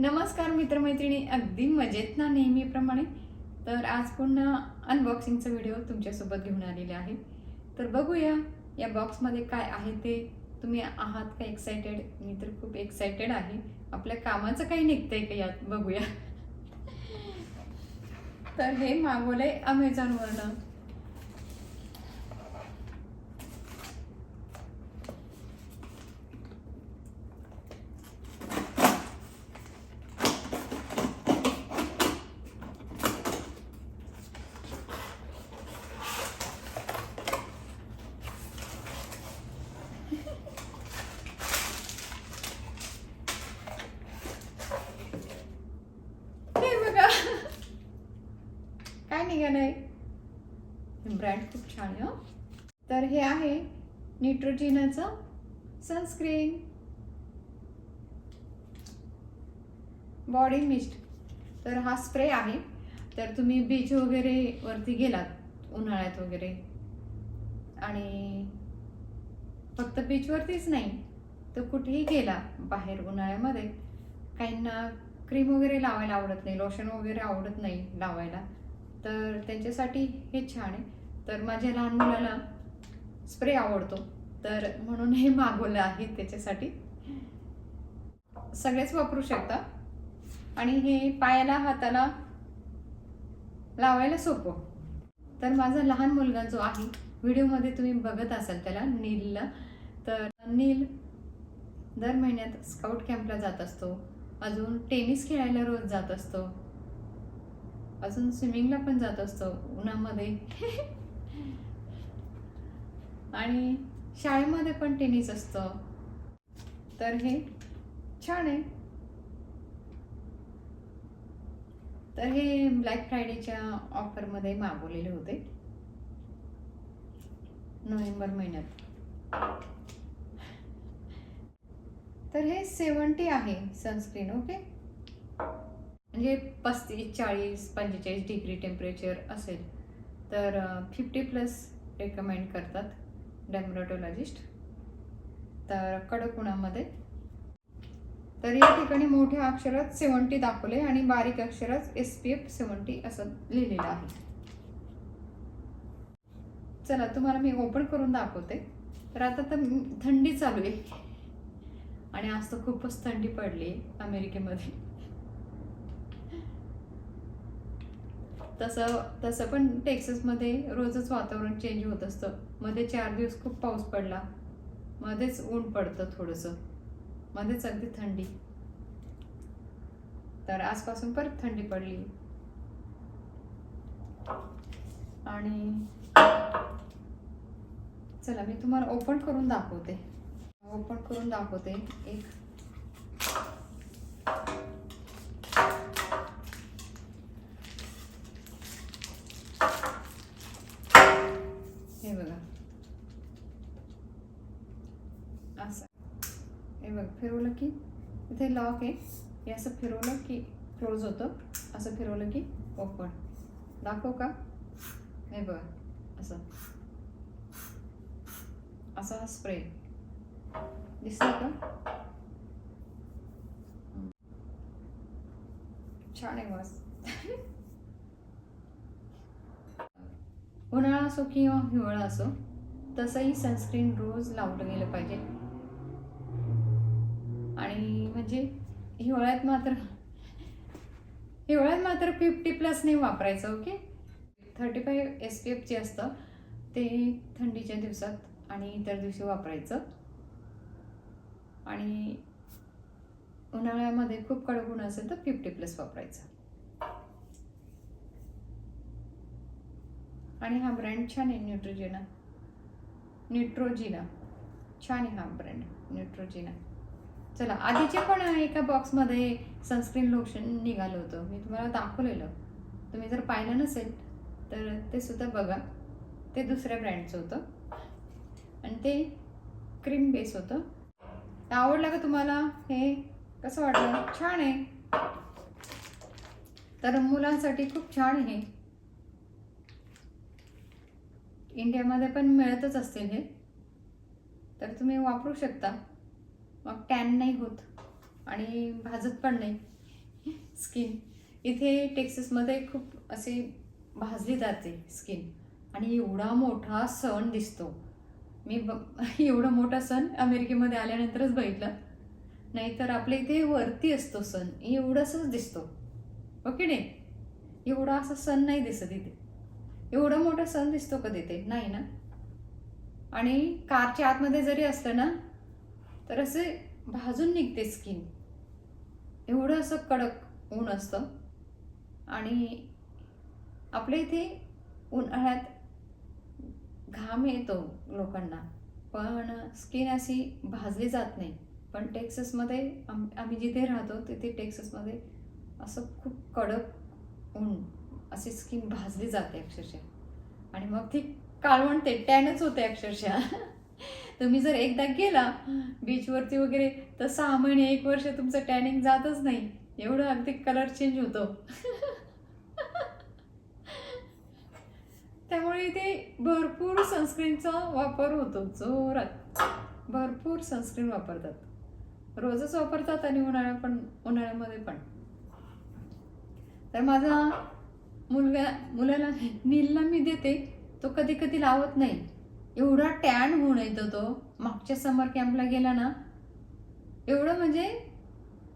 नमस्कार मित्रमैत्रिणी अगदी मजेत ना नेहमीप्रमाणे? तर आज पुन्हा अनबॉक्सिंगचा व्हिडिओ तुमच्यासोबत घेऊन आलेले आहे. तर बघूया या बॉक्समध्ये काय आहे ते? तुम्ही आहात का एक्सायटेड मी तर खूप एक्सायटेड आहे. आपल्या कामाचं काही निघतंय का यात? बघूया. तर हे मागवलंय अमेझॉनवरनं हे बघा साह्यानं आहे हे ब्रँड खूप छान आहे तर हे आहे निट्रोजिनाचं सनस्क्रीन बॉडी मिस्ट तर हा स्प्रे आहे. तर तुम्ही बीच वगैरे वरती गेलात उन्हाळ्यात वगैरे. आणि फक्त बीचवरतीच नाही तर कुठेही गेला बाहेर उन्हाळ्यामध्ये काहींना क्रीम वगैरे लावायला आवडत नाही लोशन वगैरे आवडत नाही लावायला. तर त्यांच्यासाठी हे छान आहे. तर माझ्या लहान मुलाला स्प्रे आवडतो. तर म्हणून हे मागवलं आहे त्याच्यासाठी. सगळेच वापरू शकता. आणि हे पायाला हाताला लावायला सोपं. तर माझा लहान मुलगा जो आहे व्हिडिओमध्ये तुम्ही बघत असाल त्याला नीलला. तर नील दर महिन्यात स्काउट कॅम्पला जात असतो. अजून टेनिस खेळायला रोज जात असतो. अजून स्विमिंगला पण जात असतो उन्हामध्ये. आणि शाळेमध्ये पण टेनिस असतं. तर हे छान आहे. तर हे ब्लॅक फ्रायडेच्या ऑफरमध्ये मागवलेले होते. नोव्हेंबर महिन्यात. तर हे सेवन्टी आहे सनस्क्रीन ओके म्हणजे पस्तीस चाळीस पंचेचाळीस डिग्री टेम्परेचर असेल. तर फिफ्टी प्लस रेकमेंड करतात डेमरोटॉलॉजिस्ट तर कडक उन्हामध्ये तर या ठिकाणी मोठ्या अक्षरात सेवन्टी दाखवले आणि बारीक अक्षरात एस पी एफ सेवन्टी असं लिहिलेलं आहे. चला तुम्हाला मी ओपन करून दाखवते. तर आता तर थंडी चालू आहे. आणि आज तर खूपच थंडी पडली अमेरिकेमध्ये. तसं तसं पण टेक्सासमध्ये रोजच वातावरण चेंज होत असतं. मध्ये चार दिवस खूप पाऊस पडला. मध्येच ऊन पडतं थोडंसं. मध्येच अगदी थंडी. तर आजपासून परत थंडी पडली. आणि चला मी तुम्हाला ओपन करून दाखवते. ओपन करून दाखवते. एक हे बघा. असं. हे बघ फिरवलं की इथे लॉक आहे. हे असं फिरवलं की क्लोज होतं. असं फिरवलं की ओपन दाखव का? हे बघा असं. असा हा स्प्रे दिसतो का? छान आहे वास असो किंवा हिवाळा असो तसंही सनस्क्रीन रोज लावलं गेलं पाहिजे. आणि म्हणजे हिवाळ्यात मात्र हिवाळ्यात मात्र फिफ्टी प्लस नाही वापरायचं okay thirty five S P एफचे असतं ते थंडीच्या दिवसात आणि इतर दिवशी वापरायचं. आणि उन्हाळ्यामध्ये खूप कडक ऊन असेल तर फिफ्टी प्लस वापरायचं. आणि हा ब्रँड छान आहे न्यूट्रोजिना न्यूट्रोजिना छान आहे हा ब्रँड न्यूट्रोजिना चला आधीचे पण एका बॉक्समध्ये सनस्क्रीन लोशन निघालं होतं. मी तुम्हाला दाखवलेलं. तुम्ही जर पाहिलं नसेल तर ते सुद्धा बघा. ते दुसऱ्या ब्रँडचं होतं. आणि ते क्रीम बेस होतं. आवडलं का तुम्हाला? हे कसं वाटलं? छान आहे. तर मुलांसाठी खूप छान आहे इंडियामध्ये पण मिळतच असतील हे. तर तुम्ही वापरू शकता. मग टॅन नाही होत आणि भाजत पण नाही. स्किन. इथे टेक्सेसमध्ये खूप अशी भाजली जाते स्किन. आणि एवढा मोठा सण दिसतो. मी ब एवढा मोठा सण अमेरिकेमध्ये आल्यानंतरच बघितलं. नाहीतर आपल्या इथे वरती असतो सण. एवढासच दिसतो. ओके नाही? एवढा असा सण नाही दिसत इथे. एवढा मोठा सण दिसतो का तिथे नाही ना? आणि कारच्या आतमध्ये जरी असलं ना तर असे भाजून निघते स्किन एवढं असं कडक ऊन असतं. आणि आपल्या इथे उन्हाळ्यात घाम येतो लोकांना पण स्किन अशी भाजली जात नाही. पण टेक्ससमध्ये आम आम्ही जिथे राहतो तिथे टेक्ससमध्ये असं खूप कडक ऊन अशी स्किन भाजली जाते अक्षरशः. आणि मग ती काळवणते टॅनच होते अक्षरशः. तुम्ही जर एकदा गेला बीचवरती वगैरे तर सहा महिने एक वर्ष तुमचं टॅनिंग जातच नाही. एवढं अगदी कलर चेंज होतो. त्यामुळे इथे भरपूर सनस्क्रीनचा वापर होतो. जोरात. भरपूर सनस्क्रीन वापरतात. रोजच वापरतात आणि उन्हाळ्या पण उन्हाळ्यामध्ये पण. तर माझा मुलगा मुलाला नीलला मी देते तो कधी कधी लावत नाही. एवढा टॅन होऊन येतो तो. मागच्या समर कॅम्पला गेला ना एवढं म्हणजे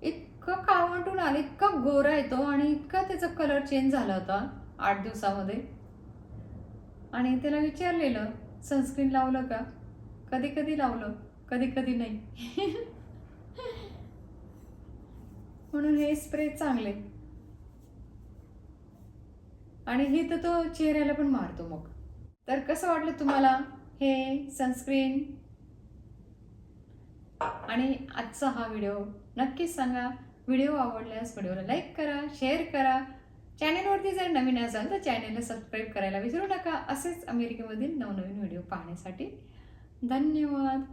इतकं कावंटून आलं इतका गोरा येतो आणि इतका त्याचा कलर चेंज झाला होता आठ दिवसामध्ये. आणि त्याला विचारलेलं सनस्क्रीन लावलं का? कधी कधी लावलं कधी कधी नाही. म्हणून हे स्प्रे चांगले. आणि हे तर तो चेहऱ्याला पण मारतो मग. तर कसं वाटलं तुम्हाला हे सनस्क्रीन आणि आजचा हा व्हिडिओ नक्कीच सांगा. व्हिडिओ आवडल्यास व्हिडिओला लाईक करा शेअर करा. चॅनेलवरती जर नवीन असाल तर चॅनेलला सबस्क्राईब करायला विसरू नका. असेच अमेरिकेमधील नवनवीन व्हिडिओ पाहण्यासाठी. धन्यवाद.